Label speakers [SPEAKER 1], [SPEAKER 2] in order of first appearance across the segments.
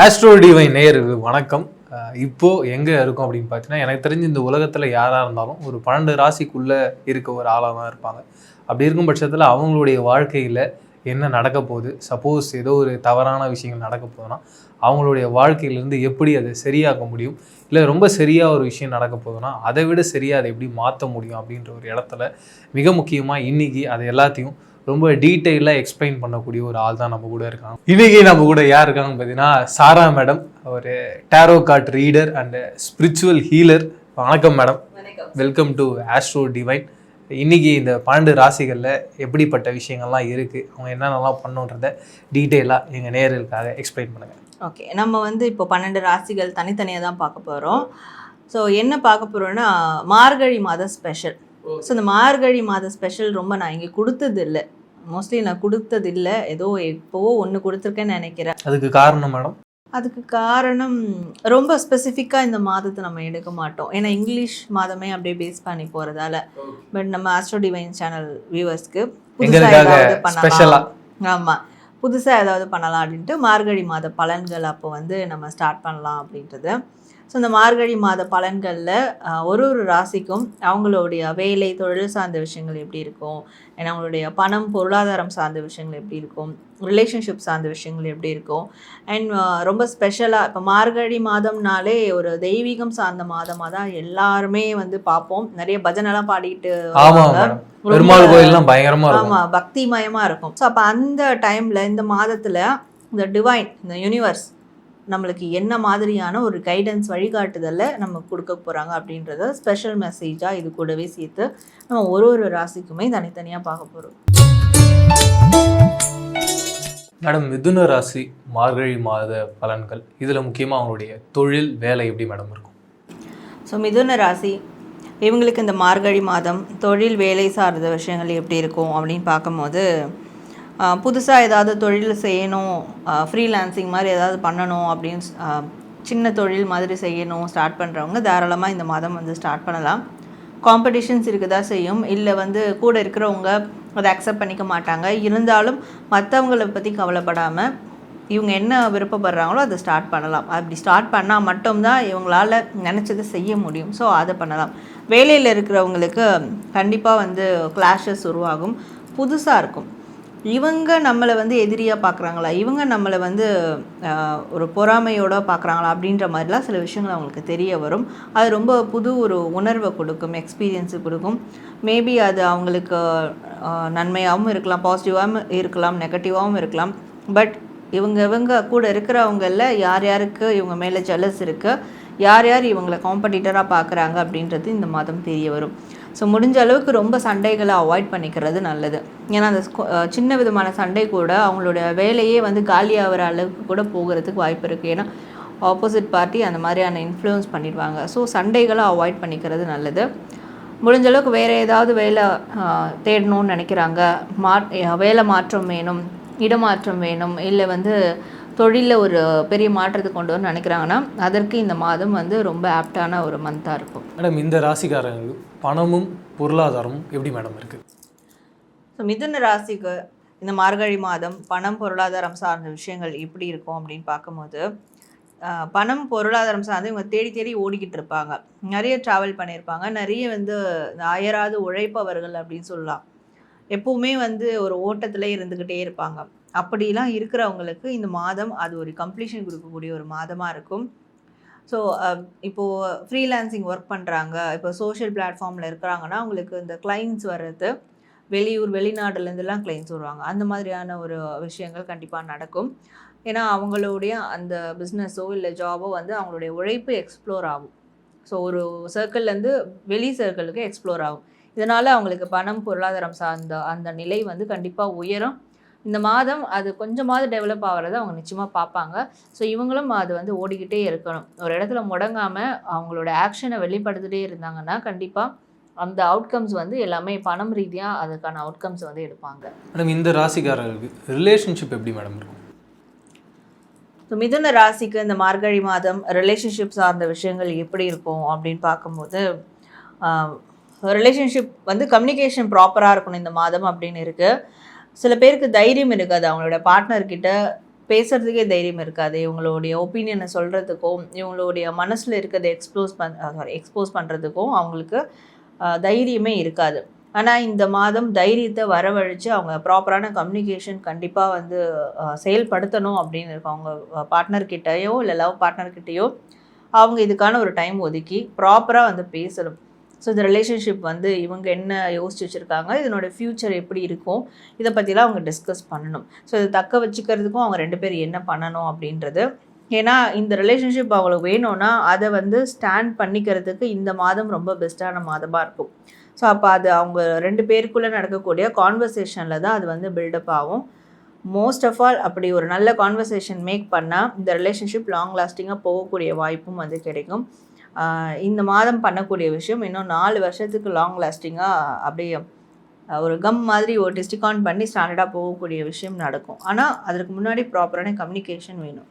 [SPEAKER 1] Astro divine நேயருக்கு வணக்கம். இப்போது இப்போ இருக்கும் அப்படின்னு பார்த்தீங்கன்னா எனக்கு தெரிஞ்சு இந்த உலகத்தில் யாராக இருந்தாலும் ஒரு பன்னெண்டு ராசிக்குள்ளே இருக்க ஒரு ஆளாக தான் இருப்பாங்க. அப்படி இருக்கும் பட்சத்தில் அவங்களுடைய வாழ்க்கையில் என்ன நடக்க போகுது? சப்போஸ் ஏதோ ஒரு தவறான விஷயங்கள் நடக்க போதுன்னா அவங்களுடைய வாழ்க்கையிலேருந்து எப்படி அதை சரியாக்க முடியும்? இல்லை ரொம்ப சரியாக ஒரு விஷயம் நடக்க போதுன்னா அதை விட சரியாக அதை எப்படி மாற்ற முடியும் அப்படின்ற ஒரு இடத்துல மிக முக்கியமாக இன்னைக்கு அதை எல்லாத்தையும் ரொம்ப டீட்டெயிலாக எக்ஸ்பிளைன் பண்ணக்கூடிய ஒரு ஆள் தான் நம்ம கூட இருக்காங்க இன்னைக்கு நம்ம கூட யார் இருக்காங்கன்னு பார்த்தீங்கன்னா சாரா மேடம் ஒரு tarot card reader and spiritual healer வணக்கம் madam welcome to Astro Divine இன்னைக்கு இந்த பன்னெண்டு ராசிகளில் எப்படிப்பட்ட விஷயங்கள்லாம் இருக்குது அவங்க என்னென்னலாம் பண்ணுன்றத டீட்டெயிலாக எங்கள் நேயர்களுக்காக எக்ஸ்பிளைன் பண்ணுங்கள்
[SPEAKER 2] ஓகே நம்ம வந்து இப்போ பன்னெண்டு ராசிகள் தனித்தனியாக தான் பார்க்க போகிறோம் ஸோ என்ன பார்க்க போகிறோம்னா மார்கழி மாத ஸ்பெஷல் ஸோ இந்த மார்கழி மாத ஸ்பெஷல் ரொம்ப நான் இங்கே கொடுத்தது இல்லை மோஸ்ட்லி நான் கொடுத்தது இல்லை ஏதோ எப்போவோ ஒன்று கொடுத்துருக்கேன்னு நினைக்கிறேன்.
[SPEAKER 1] அதுக்கு காரணம் மேடம்?
[SPEAKER 2] அதுக்கு காரணம் ரொம்ப ஸ்பெசிஃபிக்காக இந்த மாதத்தை நம்ம எடுக்க மாட்டோம். ஏன்னா இங்கிலீஷ் மாதமே அப்படியே பேஸ் பண்ணி போகிறதால பட் நம்ம ஆஸ்ட்ரோ டிவைன் சேனல் வியூவர்ஸ்க்கு
[SPEAKER 1] எங்களுக்காக ஸ்பெஷலா
[SPEAKER 2] ஆமாம் புதுசாக ஏதாவது பண்ணலாம் அப்படின்ட்டு மார்கழி மாத பலன்கள் அப்போ வந்து நம்ம ஸ்டார்ட் பண்ணலாம் அப்படின்றது. ஸோ இந்த மார்கழி மாத பலன்களில் ஒரு ஒரு ராசிக்கும் அவங்களுடைய வேலை தொழில் சார்ந்த விஷயங்கள் எப்படி இருக்கும்? ஏன்னா அவங்களுடைய பணம் பொருளாதாரம் சார்ந்த விஷயங்கள் எப்படி இருக்கும்? ரிலேஷன்ஷிப் சார்ந்த விஷயங்கள் எப்படி இருக்கும்? அண்ட் ரொம்ப ஸ்பெஷலாக இப்போ மார்கழி மாதம்னாலே ஒரு தெய்வீகம் சார்ந்த மாதமாக தான் எல்லாருமே வந்து பார்ப்போம். நிறைய பஜனைலாம் பாடிட்டு
[SPEAKER 1] பெருமாள் கோயில்லாம் பயங்கரமா இருக்கும்.
[SPEAKER 2] ஆமா பக்திமயமா இருக்கும். ஸோ அப்போ அந்த டைம்ல இந்த மாதத்துல இந்த டிவைன் இந்த யூனிவர்ஸ் நம்மளுக்கு என்ன மாதிரியான ஒரு கைடன்ஸ் வழிகாட்டுதலை நம்ம கொடுக்க போறாங்க அப்படின்றத ஸ்பெஷல் மெசேஜா இது கூடவே சேர்த்து நம்ம ஒரு ஒரு ராசிக்குமே தனித்தனியா பார்க்க போறோம்.
[SPEAKER 1] மேடம் மிதுன ராசி மார்கழி மாத பலன்கள். இதுல முக்கியமா அவங்களுடைய தொழில் வேலை எப்படி மேடம் இருக்கும்?
[SPEAKER 2] ஸோ மிதுன ராசி இவங்களுக்கு இந்த மார்கழி மாதம் தொழில் வேலை சார்ந்த விஷயங்கள் எப்படி இருக்கும் அப்படின்னு பார்க்கும்போது புதுசாக ஏதாவது தொழில் செய்யணும் ஃப்ரீலான்சிங் மாதிரி ஏதாவது பண்ணணும் அப்படின்னு சின்ன தொழில் மாதிரி செய்யணும் ஸ்டார்ட் பண்ணுறவங்க தாராளமாக இந்த மாதம் வந்து ஸ்டார்ட் பண்ணலாம். காம்படிஷன்ஸ் இருக்கதா செய்யும். இல்லை வந்து கூட இருக்கிறவங்க அதை அக்செப்ட் பண்ணிக்க மாட்டாங்க. இருந்தாலும் மற்றவங்களை பற்றி கவலைப்படாமல் இவங்க என்ன விருப்பப்படுறாங்களோ அதை ஸ்டார்ட் பண்ணலாம். அப்படி ஸ்டார்ட் பண்ணால் மட்டும்தான் இவங்களால நினச்சதை செய்ய முடியும். ஸோ அதை பண்ணலாம். வேலையில் இருக்கிறவங்களுக்கு கண்டிப்பாக வந்து கிளாஷஸ் உருவாகும். புதுசாக இருக்கும். இவங்க நம்மளை வந்து எதிரியாக பார்க்குறாங்களா இவங்க நம்மளை வந்து ஒரு பொறாமையோட பார்க்குறாங்களா அப்படின்ற மாதிரிலாம் சில விஷயங்கள் அவங்களுக்கு தெரிய வரும். அது ரொம்ப புது ஒரு உணர்வை கொடுக்கும் எக்ஸ்பீரியன்ஸு கொடுக்கும். மேபி அது அவங்களுக்கு நன்மையாகவும் இருக்கலாம் பாசிட்டிவாகவும் இருக்கலாம் நெகட்டிவாகவும் இருக்கலாம். பட் இவங்க இவங்க கூட இருக்கிறவங்களில் யார் யாருக்கு இவங்க மேலே ஜலஸ் இருக்குது யார் யார் இவங்களை காம்படிட்டராக பார்க்குறாங்க அப்படின்றது இந்த மாதம் தெரிய வரும். ஸோ முடிஞ்ச அளவுக்கு ரொம்ப சண்டைகளை அவாய்ட் பண்ணிக்கிறது நல்லது. ஏன்னா அந்த சின்ன விதமான சண்டை கூட அவங்களோட வேலையே வந்து காலியாகிற அளவுக்கு கூட போகிறதுக்கு வாய்ப்பு இருக்குது ஏன்னா ஆப்போசிட் பார்ட்டி அந்த மாதிரியான இன்ஃப்ளூயன்ஸ் பண்ணிடுவாங்க. ஸோ சண்டைகளை அவாய்ட் பண்ணிக்கிறது நல்லது. முடிஞ்ச அளவுக்கு வேறு ஏதாவது வேலை தேடணும்னு நினைக்கிறாங்க. மா வேலை மாற்றம் வேணும் இடமாற்றம் வேணும் இல்லை வந்து தொழிலில் ஒரு பெரிய மாற்றத்தை கொண்டு வரணும்னு நினைக்கிறாங்கன்னா அதற்கு இந்த மாதம் வந்து ரொம்ப ஆப்டான ஒரு மந்தாக இருக்கும்.
[SPEAKER 1] மேடம் இந்த ராசிக்காரங்களுக்கு பணமும் பொருளாதாரமும் எப்படி மேடம் இருக்கு?
[SPEAKER 2] ஸோ மிதுன ராசிக்கு இந்த மார்கழி மாதம் பணம் பொருளாதாரம் சார்ந்த விஷயங்கள் எப்படி இருக்கும் அப்படின்னு பார்க்கும்போது பணம் பொருளாதாரம் சார்ந்து இவங்க தேடி தேடி ஓடிக்கிட்டு இருப்பாங்க. நிறைய ட்ராவல் பண்ணியிருப்பாங்க. நிறைய வந்து இந்த அயராது உழைப்பவர்கள் அப்படின்னு சொல்லலாம். எப்பவுமே வந்து ஒரு ஓட்டத்திலே இருந்துக்கிட்டே இருப்பாங்க. அப்படிலாம் இருக்கிறவங்களுக்கு இந்த மாதம் அது ஒரு கம்ப்ளீஷன் கொடுக்கக்கூடிய ஒரு மாதமாக இருக்கும். ஸோ இப்போது ஃப்ரீலான்சிங் ஒர்க் பண்ணுறாங்க இப்போ சோஷியல் பிளாட்ஃபார்மில் இருக்கிறாங்கன்னா அவங்களுக்கு இந்த கிளைண்ட்ஸ் வர்றது வெளியூர் வெளிநாடுலேருந்துலாம் கிளைண்ட்ஸ் வருவாங்க. அந்த மாதிரியான ஒரு விஷயங்கள் கண்டிப்பாக நடக்கும். ஏன்னா அவங்களுடைய அந்த பிஸ்னஸோ இல்லை ஜாபோ வந்து அவங்களுடைய உழைப்பு எக்ஸ்ப்ளோர் ஆகும். ஸோ ஒரு சர்க்கிள்லேருந்து வெளி சர்க்கிளுக்கு எக்ஸ்ப்ளோர் ஆகும். இதனால் அவங்களுக்கு பணம் பொருளாதாரம் சார்ந்த அந்த நிலை வந்து கண்டிப்பாக உயரும். இந்த மாதம் அது கொஞ்சமாவது டெவலப் ஆகிறத அவங்க நிச்சயமாக பார்ப்பாங்க. ஸோ இவங்களும் அது வந்து ஓடிக்கிட்டே இருக்கணும். ஒரு இடத்துல முடங்காமல் அவங்களோட ஆக்ஷனை வெளிப்படுத்திட்டே இருந்தாங்கன்னா கண்டிப்பாக அந்த அவுட்கம்ஸ் வந்து எல்லாமே பணம் ரீதியாக அதுக்கான அவுட்கம்ஸ் வந்து எடுப்பாங்க.
[SPEAKER 1] மேடம் இந்த ராசிக்காரர்களுக்கு ரிலேஷன்ஷிப் எப்படி மேடம் இருக்கும்?
[SPEAKER 2] ஸோ மிதுன ராசிக்கு இந்த மார்கழி மாதம் ரிலேஷன்ஷிப் சார்ந்த விஷயங்கள் எப்படி இருக்கும் அப்படின்னு பார்க்கும்போது ரிலேஷன்ஷிப் வந்து கம்யூனிகேஷன் ப்ராப்பராக இருக்கணும் இந்த மாதம் அப்படின்னு இருக்குது சில பேருக்கு தைரியம் இருக்காது. அவங்களோட பார்ட்னர்கிட்ட பேசுகிறதுக்கே தைரியம் இருக்காது. இவங்களுடைய ஒப்பீனியனை சொல்கிறதுக்கும் இவங்களுடைய மனசில் இருக்கிறத எக்ஸ்ப்ளோஸ் பண் சாரி எக்ஸ்போஸ் பண்ணுறதுக்கும் அவங்களுக்கு தைரியமே இருக்காது. ஆனால் இந்த மாதம் தைரியத்தை வரவழைச்சு அவங்க ப்ராப்பரான கம்யூனிகேஷன் கண்டிப்பாக வந்து செயல்படுத்தணும் அப்படின்னு இருக்கும். அவங்க பார்ட்னர்கிட்டயோ இல்லை லவ் பார்ட்னர்கிட்டயோ அவங்க இதுக்கான ஒரு டைம் ஒதுக்கி ப்ராப்பராக வந்து பேசணும். ஸோ இந்த ரிலேஷன்ஷிப் வந்து இவங்க என்ன யோசிச்சு வச்சுருக்காங்க இதனோட ஃப்யூச்சர் எப்படி இருக்கும் இதை பற்றிலாம் அவங்க டிஸ்கஸ் பண்ணணும். ஸோ இதை தக்க வச்சுக்கிறதுக்கும் அவங்க ரெண்டு பேர் என்ன பண்ணணும் அப்படின்றது. ஏன்னா இந்த ரிலேஷன்ஷிப் அவங்களுக்கு வேணும்னா அதை வந்து ஸ்டாண்ட் பண்ணிக்கிறதுக்கு இந்த மாதம் ரொம்ப பெஸ்ட்டான மாதமாக இருக்கும். ஸோ அப்போ அது அவங்க ரெண்டு பேருக்குள்ளே நடக்கக்கூடிய கான்வர்சேஷனில் தான் அது வந்து பில்டப் ஆகும். மோஸ்ட் ஆஃப் ஆல் அப்படி ஒரு நல்ல கான்வர்சேஷன் மேக் பண்ணால் இந்த ரிலேஷன்ஷிப் லாங் லாஸ்டிங்காக போகக்கூடிய வாய்ப்பும் வந்து கிடைக்கும். இந்த மாதம் பண்ணக்கூடிய விஷயம் இன்னும் நாலு வருஷத்துக்கு லாங் லாஸ்டிங்காக அப்படியே ஒரு கம் மாதிரி ஒரு ஸ்டிக் ஆன் பண்ணி ஸ்டாண்டர்டாக போகக்கூடிய விஷயம் நடக்கும். ஆனால் அதற்கு முன்னாடி ப்ராப்பரான கம்யூனிகேஷன் வேணும்.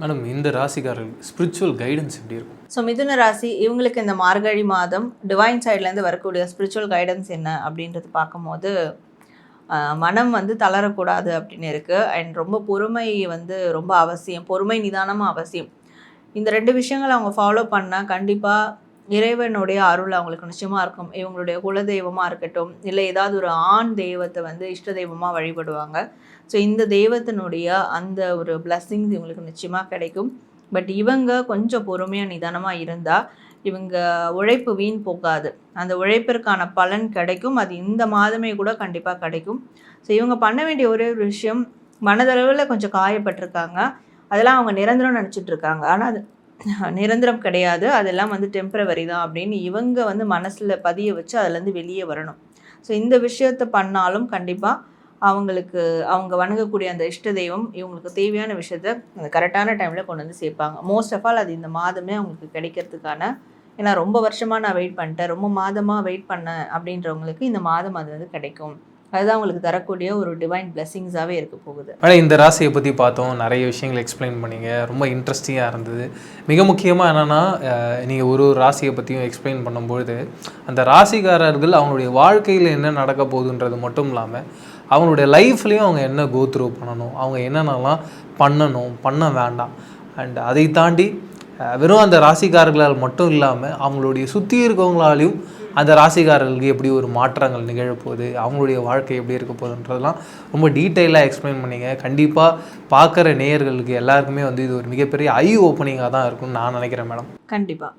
[SPEAKER 1] மேடம் இந்த ராசிக்காரர்கள் ஸ்பிரிச்சுவல் கைடன்ஸ் எப்படி இருக்கும்?
[SPEAKER 2] ஸோ மிதுன ராசி இவங்களுக்கு இந்த மார்கழி மாதம் டிவைன் சைட்லேருந்து வரக்கூடிய ஸ்பிரிச்சுவல் கைடன்ஸ் என்ன அப்படின்றது பார்க்கும்போது மனம் வந்து தளரக்கூடாது அப்படின்னு இருக்குது அண்ட் ரொம்ப பொறுமை வந்து ரொம்ப அவசியம் பொறுமை நிதானமும் அவசியம். இந்த ரெண்டு விஷயங்களை அவங்க ஃபாலோ பண்ணால் கண்டிப்பாக இறைவனுடைய அருள் அவங்களுக்கு நிச்சயமாக இருக்கும். இவங்களுடைய குலதெய்வமாக இருக்கட்டும் இல்லை ஏதாவது ஒரு ஆண் தெய்வத்தை வந்து இஷ்ட தெய்வமாக வழிபடுவாங்க. ஸோ இந்த தெய்வத்தினுடைய அந்த ஒரு பிளஸ்ஸிங்ஸ் இவங்களுக்கு நிச்சயமாக கிடைக்கும். பட் இவங்க கொஞ்சம் பொறுமையாக நிதானமாக இருந்தால் இவங்க உழைப்பு வீண் போகாது. அந்த உழைப்பிற்கான பலன் கிடைக்கும். அது இந்த மாதமே கூட கண்டிப்பாக கிடைக்கும். ஸோ இவங்க பண்ண வேண்டிய ஒரே ஒரு விஷயம் மனதளவில் கொஞ்சம் காயப்பட்டிருக்காங்க. அதெல்லாம் அவங்க நிரந்தரம் நினச்சிட்டு இருக்காங்க ஆனால் அது நிரந்தரம் கிடையாது. அதெல்லாம் வந்து டெம்பரவரி தான் அப்படின்னு இவங்க வந்து மனசில் பதிய வச்சு அதுலேருந்து வெளியே வரணும். ஸோ இந்த விஷயத்தை பண்ணாலும் கண்டிப்பாக அவங்களுக்கு அவங்க வணங்கக்கூடிய அந்த இஷ்ட தெய்வம் இவங்களுக்கு தேவையான விஷயத்த அந்த கரெக்டான டைமில் கொண்டு வந்து சேர்ப்பாங்க. மோஸ்ட் ஆஃப் ஆல் அது இந்த மாதமே அவங்களுக்கு கிடைக்கிறதுக்கான ஏன்னா ரொம்ப வருஷமாக நான் வெயிட் பண்ணிட்டேன். ரொம்ப மாதமாக வெயிட் பண்ணேன் அப்படின்றவங்களுக்கு இந்த மாதம் அது வந்து கிடைக்கும். அதுதான் அவங்களுக்கு தரக்கூடிய ஒரு டிவைன் பிளெஸிங்ஸாகவே இருக்க போகுது.
[SPEAKER 1] ஆனால் இந்த ராசியை பற்றி பார்த்தோம். நிறைய விஷயங்கள் எக்ஸ்பிளைன் பண்ணீங்க. ரொம்ப இன்ட்ரெஸ்டிங்காக இருந்தது. மிக முக்கியமாக என்னென்னா நீங்கள் ஒரு ஒரு ராசியை பற்றியும் எக்ஸ்பிளைன் பண்ணும்பொழுது அந்த ராசிக்காரர்கள் அவங்களுடைய வாழ்க்கையில் என்ன நடக்க போகுதுன்றது மட்டும் இல்லாமல் அவங்களுடைய லைஃப்லேயும் அவங்க என்ன கோத்ரூ பண்ணணும் அவங்க என்னென்னலாம் பண்ணணும் பண்ண வேண்டாம். அண்ட் அதை தாண்டி வெறும் அந்த ராசிக்காரர்களால் மட்டும் இல்லாமல் அவங்களுடைய சுற்றி இருக்கவங்களாலையும் அந்த ராசிக்காரர்களுக்கு எப்படி ஒரு மாற்றங்கள் நிகழப்போகுது? அவங்களுடைய வாழ்க்கை எப்படி இருக்க போகுதுன்றதெல்லாம் ரொம்ப டீட்டெயிலாக எக்ஸ்பிளைன் பண்ணீங்க. கண்டிப்பாக பார்க்குற நேயர்களுக்கு எல்லாருக்குமே வந்து இது ஒரு மிகப்பெரிய ஐ ஓப்பனிங்காக தான் இருக்கும்னு நான் நினைக்கிறேன் மேடம்.
[SPEAKER 2] கண்டிப்பாக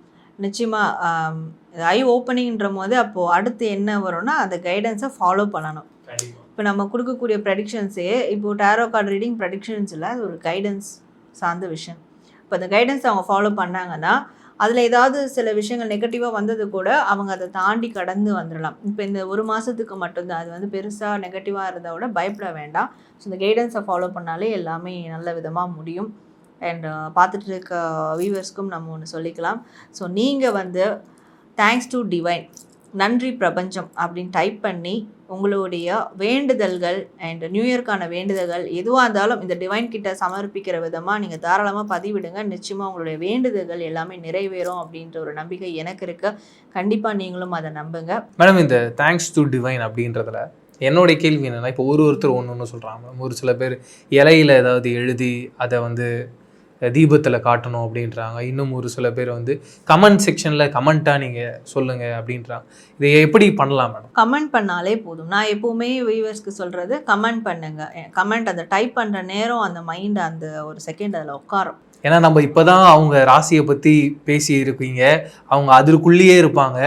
[SPEAKER 2] நிச்சயமாக ஐ ஓப்பனிங்ன்ற போது அப்போது அடுத்து என்ன வரும்னா அந்த கைடன்ஸை ஃபாலோ பண்ணணும். இப்போ நம்ம கொடுக்கக்கூடிய ப்ரெடிக்ஷன்ஸே இப்போ டேரோ கார்டு ரீடிங் ப்ரெடிக்ஷன்ஸில் அது ஒரு கைடன்ஸ் சார்ந்த விஷயம். இப்போ அந்த கைடன்ஸ் அவங்க ஃபாலோ பண்ணாங்கன்னா அதில் ஏதாவது சில விஷயங்கள் நெகட்டிவாக வந்தது கூட அவங்க அதை தாண்டி கடந்து வந்துடலாம். இப்போ இந்த ஒரு மாதத்துக்கு மட்டும்தான் அது வந்து பெருசாக நெகட்டிவாக இருந்தால் கூட பயப்பட வேண்டாம். ஸோ இந்த கைடன்ஸை ஃபாலோ பண்ணாலே எல்லாமே நல்ல விதமாக முடியும். அண்ட் பார்த்துட்டு இருக்க வியூவர்ஸ்க்கும் நம்ம ஒன்று சொல்லிக்கலாம். ஸோ நீங்கள் வந்து தேங்க்ஸ் டு டிவைன் நன்றி பிரபஞ்சம் அப்படின்னு டைப் பண்ணி உங்களுடைய வேண்டுதல்கள் அண்ட் நியூ இயர்க்கான வேண்டுதல்கள் எதுவாக இருந்தாலும் இந்த டிவைன் கிட்ட சமர்ப்பிக்கிற விதமாக நீங்கள் தாராளமாக பதிவிடுங்க. நிச்சயமாக உங்களுடைய வேண்டுதல்கள் எல்லாமே நிறைவேறும் அப்படின்ற ஒரு நம்பிக்கை எனக்கு இருக்கு. கண்டிப்பாக நீங்களும் அதை நம்புங்க.
[SPEAKER 1] மேடம் இந்த தேங்க்ஸ் டு டிவைன் அப்படின்றதுல என்னுடைய கேள்வி என்னென்னா இப்போ ஒரு ஒருத்தர் ஒன்று ஒன்று சொல்கிறாங்க மேடம் ஒரு சில பேர் இலையில ஏதாவது எழுதி அதை வந்து தீபத்தில் காட்டணும் அப்படின்றாங்க. இன்னும் ஒரு சில பேர் வந்து கமெண்ட் செக்ஷனில் கமெண்ட்டாக நீங்கள் சொல்லுங்கள் அப்படின்றாங்க. இதை எப்படி பண்ணலாம் மேடம்
[SPEAKER 2] கமெண்ட் பண்ணாலே போதும். நான் எப்போவுமே வியூவர்ஸ்க்கு சொல்கிறது கமெண்ட் பண்ணுங்க. கமெண்ட் அந்த டைப் பண்ணுற நேரம் அந்த மைண்ட் அந்த ஒரு செகண்ட் அதில் உட்காரும்.
[SPEAKER 1] ஏன்னா நம்ம இப்போதான் அவங்க ராசியை பற்றி பேசி இருக்கீங்க அவங்க அதுக்குள்ளேயே இருப்பாங்க.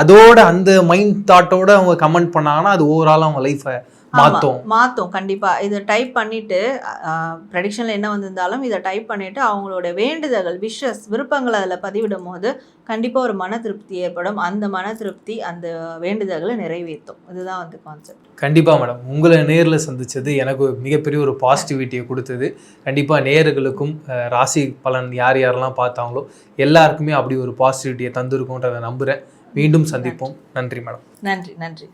[SPEAKER 1] அதோட அந்த மைண்ட் தாட்டோட அவங்க கமெண்ட் பண்ணாங்கன்னா அது ஓவரால் அவங்க லைஃப்பை மாற்றும்
[SPEAKER 2] மாற்றும் கண்டிப்பாக இதை டைப் பண்ணிவிட்டு ப்ரெடிக்ஷனில் என்ன வந்திருந்தாலும் இதை டைப் பண்ணிவிட்டு அவங்களோட வேண்டுதல்கள் விஷஸ் விருப்பங்களை அதில் பதிவிடும் போது கண்டிப்பாக ஒரு மன திருப்தி ஏற்படும். அந்த மன திருப்தி அந்த வேண்டுதல்களை நிறைவேற்றும். இதுதான் வந்து கான்செப்ட்
[SPEAKER 1] கண்டிப்பாக மேடம். உங்களை நேரில் சந்திச்சது எனக்கு மிகப்பெரிய ஒரு பாசிட்டிவிட்டியை கொடுத்தது. கண்டிப்பாக நேயர்களுக்கும் அஹ், ராசி பலன் யார் யாரெல்லாம் பார்த்தாங்களோ எல்லாருக்குமே அப்படி ஒரு பாசிட்டிவிட்டியை தந்திருக்கும்ன்றதை நம்புகிறேன் மீண்டும் சந்திப்போம். நன்றி மேடம்.
[SPEAKER 2] நன்றி நன்றி.